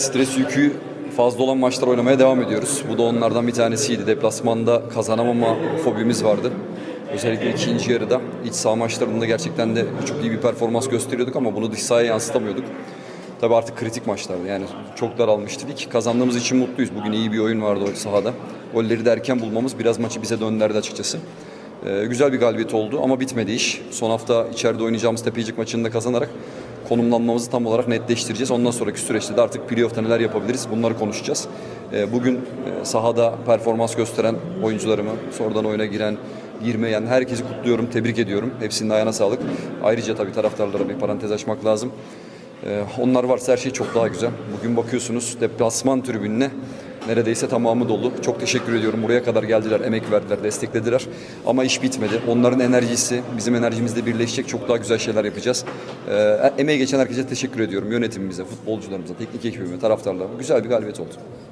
Stres yükü fazla olan maçlar oynamaya devam ediyoruz. Bu da onlardan bir tanesiydi. Deplasmanda kazanamama fobimiz vardı. Özellikle ikinci yarıda iç saha maçlarında gerçekten de çok iyi bir performans gösteriyorduk ama bunu dış sahaya yansıtamıyorduk. Tabii artık kritik maçlardı. Yani çok daralmıştı lig. Kazandığımız için mutluyuz. Bugün iyi bir oyun vardı o sahada. Golleri de erken bulmamız biraz maçı bize döndürdü açıkçası. Ee, güzel bir galibiyet oldu ama bitmedi iş. Son hafta içeride oynayacağımız Tepecik maçını da kazanarak konumlanmamızı tam olarak netleştireceğiz. Ondan sonraki süreçte de artık playoff'ta neler yapabiliriz bunları konuşacağız. Ee, bugün e, sahada performans gösteren oyuncularımı, sonradan oyuna giren, girmeyen herkesi kutluyorum, tebrik ediyorum. Hepsinin ayağına sağlık. Ayrıca tabii taraftarlara bir parantez açmak lazım. Ee, onlar varsa her şey çok daha güzel. Bugün bakıyorsunuz deplasman tribününe neredeyse tamamı dolu. Çok teşekkür ediyorum. Buraya kadar geldiler, emek verdiler, desteklediler. Ama iş bitmedi. Onların enerjisi bizim enerjimizle birleşecek çok daha güzel şeyler yapacağız. Ee, emeği geçen herkese teşekkür ediyorum. Yönetimimize, futbolcularımıza, teknik ekibime, taraftarlarıma. Güzel bir galibiyet oldu.